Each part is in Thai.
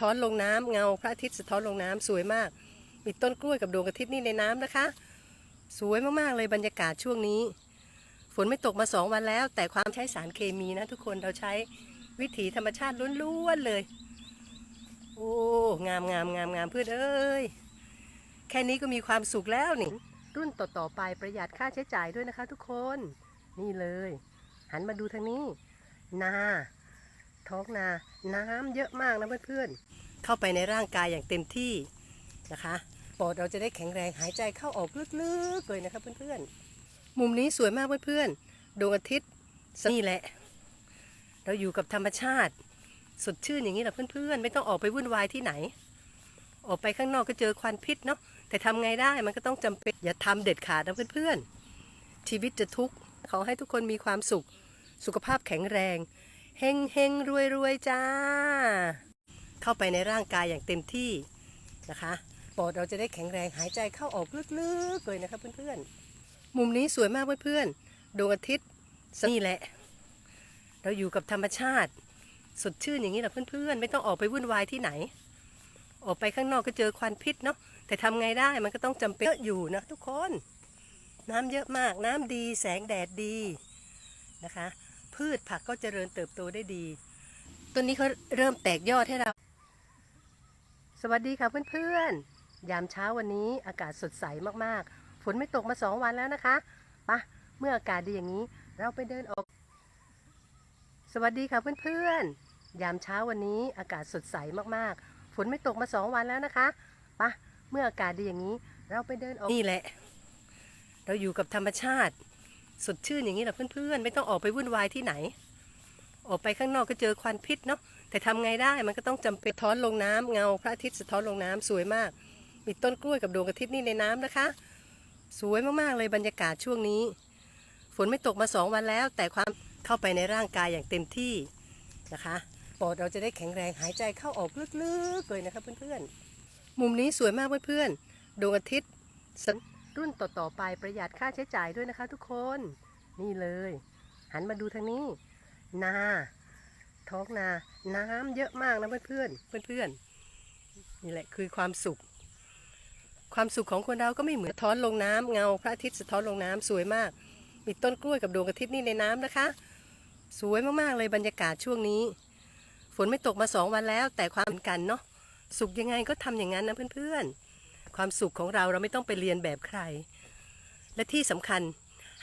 ท้อนลงน้ำเงาพระอาทิตย์สะท้อนลงน้ำสวยมาก มีต้นกล้วยกับดวงอาทิตย์นี่ในน้ำนะคะ สวยมากๆเลยบรรยากาศช่วงนี้ ฝนไม่ตกมาสองวันแล้ว แต่ความใช้สารเคมีนะทุกคนเราใช้วิถีธรรมชาติล้วนๆเลย โอ้งามงามงามงามเพื่อนเอ้ยแค่นี้ก็มีความสุขแล้วนี่ รุ่นต่อๆไปประหยัดค่าใช้จ่ายด้วยนะคะ ทุกคน นี่เลย หันมาดูทางนี้ นา ท้องนา น้ำเยอะมากนะเพื่อนๆ เข้าไปในร่างกายอย่างเต็มที่นะคะปอดเราจะได้แข็งแรงหายใจเข้าออกลึกๆเลยนะคะเพื่อนๆ มุมนี้สวยมากเพื่อนๆดวงอาทิตย์นี่แหละ เราอยู่กับธรรมชาติ สดชื่นอย่างนี้แหละเพื่อนๆ ไม่ต้องออกไปวุ่นวายที่ไหน ออกไปข้างนอกก็เจอควันพิษเนาะแต่ทำไงได้มันก็ต้องจำเป็นอย่าทำเด็ดขาดนะเพื่อนๆชีวิตจะทุกข์ขอให้ทุกคนมีความสุข สุขภาพแข็งแรง เฮงเฮงรวยรวยจ้า เข้าไปในร่างกายอย่างเต็มที่นะคะปอดเราจะได้แข็งแรงหายใจเข้าออกลึกๆเลยนะคะเพื่อนๆ มุมนี้สวยมากเพื่อนๆดวงอาทิตย์นี่แหละ เราอยู่กับธรรมชาติ สดชื่นอย่างนี้แหละเพื่อนๆ ไม่ต้องออกไปวุ่นวายที่ไหน ออกไปข้างนอกก็เจอควันพิษเนาะแต่ทำไงได้มันก็ต้องจำเป็นอะอยู่นะทุกคน น้ำเยอะมากน้ำดีแสงแดดดีนะคะ พืชผักก็เจริญเติบโตได้ดี ต้นนี้เขาเริ่มแตกยอดให้เรา สวัสดีค่ะเพื่อนๆ ยามเช้าวันนี้อากาศสดใสมากๆ ฝนไม่ตกมาสองวันแล้วนะคะปะเมื่ออากาศดีอย่างนี้เราไปเดินออก สวัสดีค่ะเพื่อนๆ ยามเช้าวันนี้อากาศสดใสมากๆ ฝนไม่ตกมาสองวันแล้วนะคะปะเมื่ออากาศดีอย่างนี้ เราไปเดินออก นี่แหละ เราอยู่กับธรรมชาติ สดชื่นอย่างนี้แหละเพื่อนๆ ไม่ต้องออกไปวุ่นวายที่ไหน ออกไปข้างนอกก็เจอควันพิษเนาะแต่ทำไงได้มันก็ต้องจำเป็นท้อนลงน้ำเงาพระอาทิตย์สะท้อนลงน้ำสวยมาก มีต้นกล้วยกับดวงอาทิตย์นี่ในน้ำนะคะ สวยมากๆเลยบรรยากาศช่วงนี้ ฝนไม่ตกมาสองวันแล้ว แต่ความเข้าไปในร่างกายอย่างเต็มที่นะคะปอดเราจะได้แข็งแรงหายใจเข้าออกลึกๆเลยนะคะเพื่อนๆ มุมนี้สวยมากเพื่อนๆดวงอาทิตย์ รุ่นต่อๆไปประหยัดค่าใช้จ่ายด้วยนะคะ ทุกคน นี่เลย หันมาดูทางนี้ นา ท้องนา น้ำเยอะมากนะเพื่อนๆเพื่อนๆนี่แหละคือความสุข ความสุขของคนเราก็ไม่เหมือนท้อนลงน้ำเงาพระอาทิตย์สะท้อนลงน้ำสวยมากมีต้นกล้วยกับดวงอาทิตย์นี่ในน้ำนะคะ สวยมากๆเลยบรรยากาศช่วงนี้ ฝนไม่ตกมาสองวันแล้ว แต่ความเหมือนกันเนาะสุขยังไงก็ทำอย่างนั้นนะเพื่อนๆ ความสุขของเราเราไม่ต้องไปเรียนแบบใคร และที่สำคัญ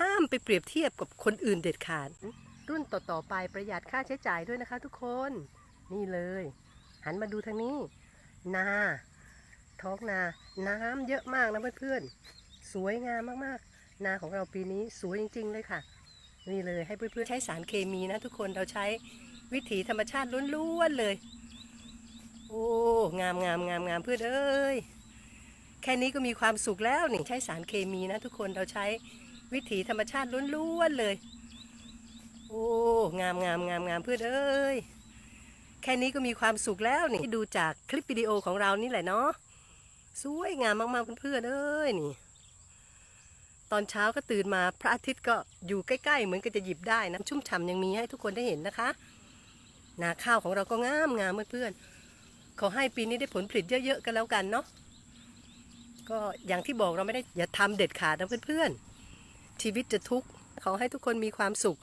ห้ามไปเปรียบเทียบกับคนอื่นเด็ดขาด รุ่นต่อๆไปประหยัดค่าใช้จ่ายด้วยนะคะ ทุกคน นี่เลย หันมาดูทางนี้ นา ท้องนา น้ำเยอะมากนะเพื่อนๆ สวยงามมากๆ นาของเราปีนี้สวยจริง ๆ เลยค่ะ นี่เลยให้เพื่อนๆใช้สารเคมีนะ ทุกคนเราใช้วิถีธรรมชาติล้วนๆเลย โอ้ งามงามงามงามเพื่อนเอ้ย แค่นี้ก็มีความสุขแล้วนี่ใช้สารเคมีนะทุกคนเราใช้วิถีธรรมชาติล้วนๆเลย โอ้งามงามงามงามเพื่อนเอ้ยแค่นี้ก็มีความสุขแล้วนี่ดูจากคลิปวิดีโอของเรานี่แหละเนาะสวยงามมากๆเพื่อนๆเอ้ยนี่ ตอนเช้าก็ตื่นมาพระอาทิตย์ก็อยู่ใกล้ๆ เหมือนกับจะหยิบได้นะชุ่มฉ่ำยังมีให้ทุกคนได้เห็นนะคะนาข้าวของเราก็งามงามเพื่อนๆขอให้ปีนี้ได้ผลผลิตเยอะๆกันแล้วกันเนาะ ก็อย่างที่บอกเราไม่ได้อย่าทำเด็ดขาดนะเพื่อนๆ ชีวิตจะทุกข์ขอให้ทุกคนมีความสุข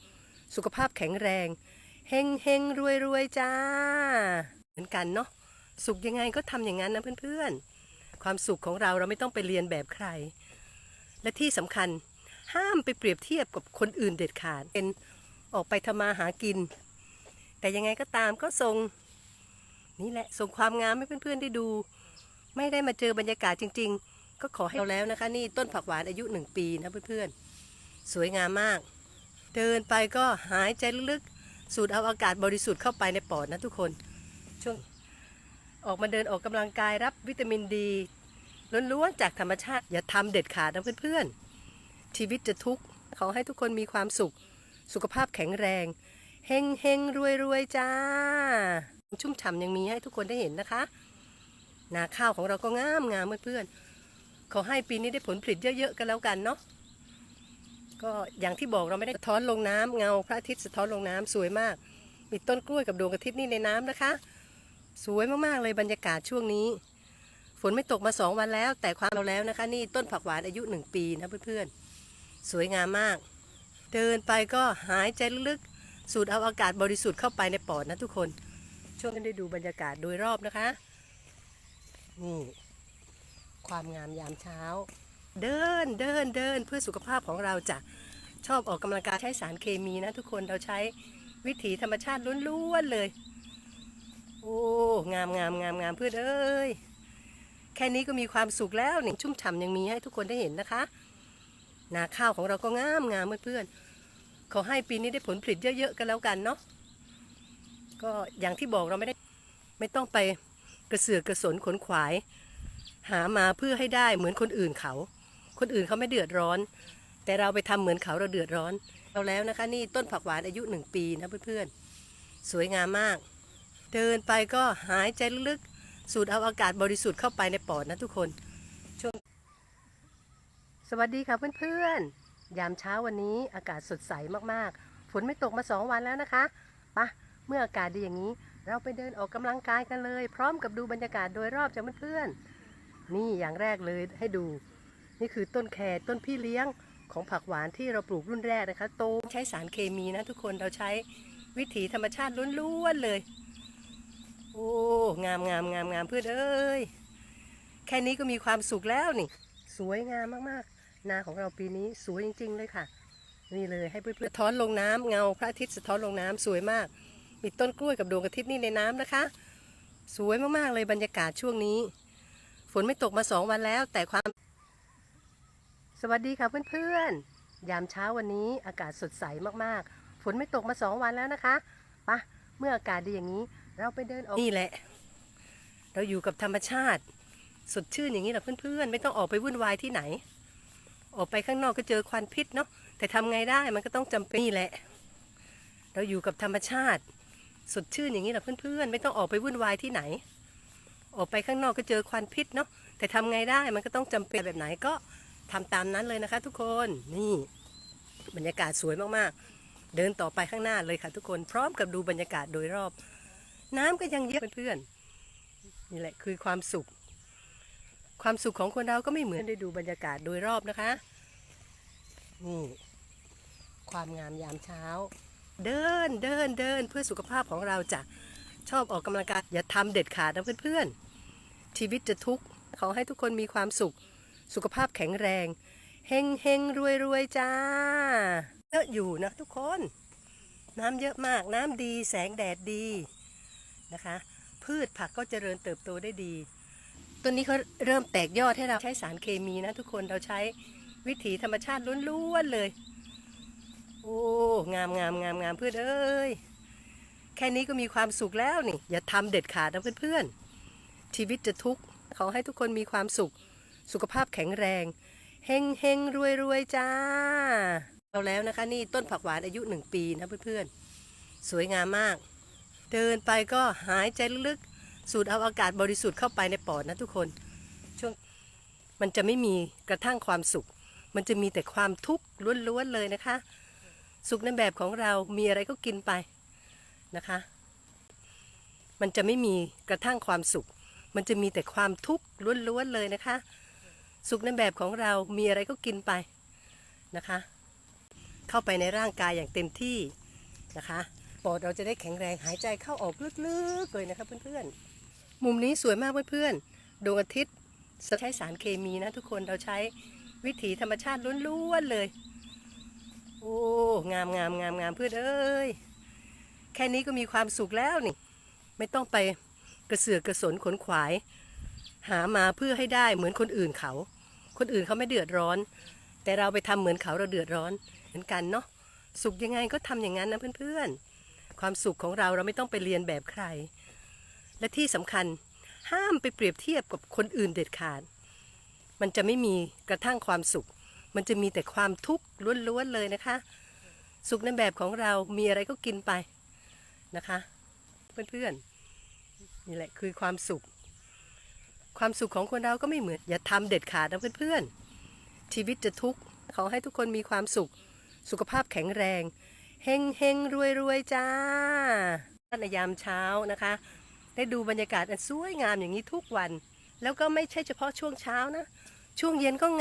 สุขภาพแข็งแรงเฮงเฮงรวยรวยจ้า เหมือนกันเนาะสุขยังไงก็ทำอย่างนั้นนะเพื่อนๆ ความสุขของเราเราไม่ต้องไปเรียนแบบใคร และที่สำคัญห้ามไปเปรียบเทียบกับคนอื่นเด็ดขาดเป็นออกไปทำมาหากิน แต่ยังไงก็ตามก็ส่งนี่แหละส่งความงามให้เพื่อนๆได้ดู ไม่ได้มาเจอบรรยากาศจริง ๆ ก็ขอให้เราแล้วนะคะ นี่ต้นผักหวานอายุหนึ่งปีนะเพื่อนๆ สวยงามมาก เดินไปก็หายใจลึกๆ สูดเอาอากาศบริสุทธิ์เข้าไปในปอดนะทุกคน ช่วงออกมาเดินออกกำลังกายรับวิตามินดีล้วนๆจากธรรมชาติ อย่าทำเด็ดขาดนะเพื่อนๆ ชีวิตจะทุกข์ขอให้ทุกคนมีความสุข สุขภาพแข็งแรงเฮงเฮงรวยรวยจ้า ชุ่มฉ่ำยังมีให้ทุกคนได้เห็นนะคะ นาข้าวของเราก็งามงามเพื่อนๆ ขอให้ปีนี้ได้ผลผลิตเยอะๆกันแล้วกันเนาะก็อย่างที่บอกเราไม่ได้ท้อนลงน้ำเงาพระอาทิตย์สะท้อนลงน้ำสวยมาก มีต้นกล้วยกับดวงอาทิตย์นี่ในน้ำนะคะ สวยมากๆเลยบรรยากาศช่วงนี้ ฝนไม่ตกมาสองวันแล้ว แต่ความเราแล้วนะคะ นี่ต้นผักหวานอายุหนึ่งปีนะเพื่อนๆ สวยงามมาก เดินไปก็หายใจลึกๆ สูดเอาอากาศบริสุทธิ์เข้าไปในปอดนะทุกคน ช่วงกันได้ดูบรรยากาศโดยรอบนะคะนี่ ความงามยามเช้า เดินเดินเดินเพื่อสุขภาพของเราจะชอบออกกำลังกายใช้สารเคมีนะทุกคนเราใช้วิถีธรรมชาติล้วนๆเลย โอ้งามงามงามงามเพื่อนเอ้ยแค่นี้ก็มีความสุขแล้วหนี่งชุ่มฉ่ำยังมีให้ทุกคนได้เห็นนะคะนาข้าวของเราก็งามงามเพื่อนๆขอให้ปีนี้ได้ผลผลิตเยอะๆกันแล้วกันเนาะก็อย่างที่บอกเราไม่ได้ไม่ต้องไปกระเสือกกระสนขนขวาย หามาเพื่อให้ได้เหมือนคนอื่นเขา คนอื่นเขาไม่เดือดร้อน แต่เราไปทำเหมือนเขาเราเดือดร้อน เราแล้วนะคะ นี่ต้นผักหวานอายุหนึ่งปีนะเพื่อนๆ สวยงามมาก เดินไปก็หายใจลึกๆ สูดเอาอากาศบริสุทธิ์เข้าไปในปอดนะทุกคนช่วงสวัสดีค่ะเพื่อนๆ ยามเช้าวันนี้อากาศสดใสมากๆ ฝนไม่ตกมาสองวันแล้วนะคะปะเมื่ออากาศดีอย่างนี้ เราไปเดินออกกำลังกายกันเลย พร้อมกับดูบรรยากาศโดยรอบจากเพื่อนๆ นี่อย่างแรกเลยให้ดู นี่คือต้นแครต้นพี่เลี้ยงของผักหวานที่เราปลูกรุ่นแรกนะคะ โตใช้สารเคมีนะทุกคนเราใช้วิถีธรรมชาติล้วนๆเลย โอ้งามงามงามงามเพื่อนเอ้ยแค่นี้ก็มีความสุขแล้วนี่ สวยงามมากๆ นาของเราปีนี้สวยจริง ๆ เลยค่ะ นี่เลยให้เพื่อนๆท้อนลงน้ำเงาพระอาทิตย์สะท้อนลงน้ำสวยมาก มีต้นกล้วยกับดวงอาทิตย์นี่ในน้ำนะคะ สวยมากๆเลยบรรยากาศช่วงนี้ ฝนไม่ตกมาสองวันแล้ว แต่ความ สวัสดีค่ะเพื่อนๆ ยามเช้าวันนี้อากาศสดใสมากๆ ฝนไม่ตกมาสองวันแล้วนะคะปะเมื่ออากาศดีอย่างนี้ เราไปเดินออกนี่แหละ เราอยู่กับธรรมชาติ สดชื่นอย่างนี้แหละเพื่อนๆ ไม่ต้องออกไปวุ่นวายที่ไหน ออกไปข้างนอกก็เจอควันพิษเนาะแต่ทำไงได้มันก็ต้องจำเป็นนี่แหละ เราอยู่กับธรรมชาติ สดชื่นอย่างนี้แหละเพื่อนๆ ไม่ต้องออกไปวุ่นวายที่ไหน ออกไปข้างนอกก็เจอควันพิษเนาะแต่ทำไงได้มันก็ต้องจำเป็นแบบไหนก็ทำตามนั้นเลยนะคะ ทุกคนนี่บรรยากาศสวยมากๆ เดินต่อไปข้างหน้าเลยค่ะ ทุกคนพร้อมกับดูบรรยากาศโดยรอบ น้ำก็ยังเยอะเพื่อนๆนี่แหละคือความสุข ความสุขของคนเราก็ไม่เหมือนได้ดูบรรยากาศโดยรอบนะคะนี่ความงามยามเช้า เดินเดินเดินเพื่อสุขภาพของเราจะชอบออกกำลังกายอย่าทำเด็ดขาดนะเพื่อนๆ ชีวิตจะทุกข์ขอให้ทุกคนมีความสุข สุขภาพแข็งแรงเฮงเฮงรวยรวยจ้าเยอะอยู่นะทุกคน น้ำเยอะมากน้ำดีแสงแดดดีนะคะ พืชผักก็เจริญเติบโตได้ดีต้นนี้เขาเริ่มแตกยอดให้เราใช้สารเคมีนะทุกคนเราใช้วิถีธรรมชาติล้วนๆเลย โอ้งามงามงามงามเพื่อนเอ้ยแค่นี้ก็มีความสุขแล้วนี่ อย่าทำเด็ดขาดนะเพื่อนๆ ชีวิตจะทุกข์ขอให้ทุกคนมีความสุข สุขภาพแข็งแรงเฮงเฮงรวยรวยจ้า เราแล้วนะคะนี่ต้นผักหวานอายุหนึ่งปีนะเพื่อนๆ สวยงามมาก เดินไปก็หายใจลึกๆ สูดเอาอากาศบริสุทธิ์เข้าไปในปอดนะทุกคน ช่วงมันจะไม่มีกระทั่งความสุข มันจะมีแต่ความทุกข์ล้วนๆเลยนะคะ สุขในแบบของเรามีอะไรก็กินไปนะคะ มันจะไม่มีกระทั่งความสุข มันจะมีแต่ความทุกข์ล้วนๆเลยนะคะ สุขในแบบของเรามีอะไรก็กินไปนะคะ เข้าไปในร่างกายอย่างเต็มที่นะคะปอดเราจะได้แข็งแรงหายใจเข้าออกลึกๆเลยนะคะเพื่อนๆ มุมนี้สวยมากเพื่อนๆดวงอาทิตย์ใช้สารเคมีนะทุกคนเราใช้วิถีธรรมชาติล้วนๆเลย โอ้งามงามงามงามเพื่อนเอ้ยแค่นี้ก็มีความสุขแล้วนี่ ไม่ต้องไป กระเสือกกระสนขนขวาย หามาเพื่อให้ได้เหมือนคนอื่นเขา คนอื่นเขาไม่เดือดร้อน แต่เราไปทำเหมือนเขาเราเดือดร้อนเหมือนกันเนาะสุขยังไงก็ทำอย่างนั้นนะเพื่อนๆ ความสุขของเราเราไม่ต้องไปเรียนแบบใคร และที่สำคัญห้ามไปเปรียบเทียบกับคนอื่นเด็ดขาด มันจะไม่มีกระทั่งความสุข มันจะมีแต่ความทุกข์ล้วนๆเลยนะคะ สุขในแบบของเรามีอะไรก็กินไปนะคะ เพื่อนๆ นี่แหละคือความสุข ความสุขของคนเราก็ไม่เหมือน อย่าทำเด็ดขาดนะเพื่อนๆ ชีวิตจะทุกข์ขอให้ทุกคนมีความสุข สุขภาพแข็งแรง เฮงเฮงรวยรวยจ้าในยามเช้านะคะ ได้ดูบรรยากาศอันสวยงามอย่างนี้ทุกวัน แล้วก็ไม่ใช่เฉพาะช่วงเช้านะ ช่วงเย็นก็ง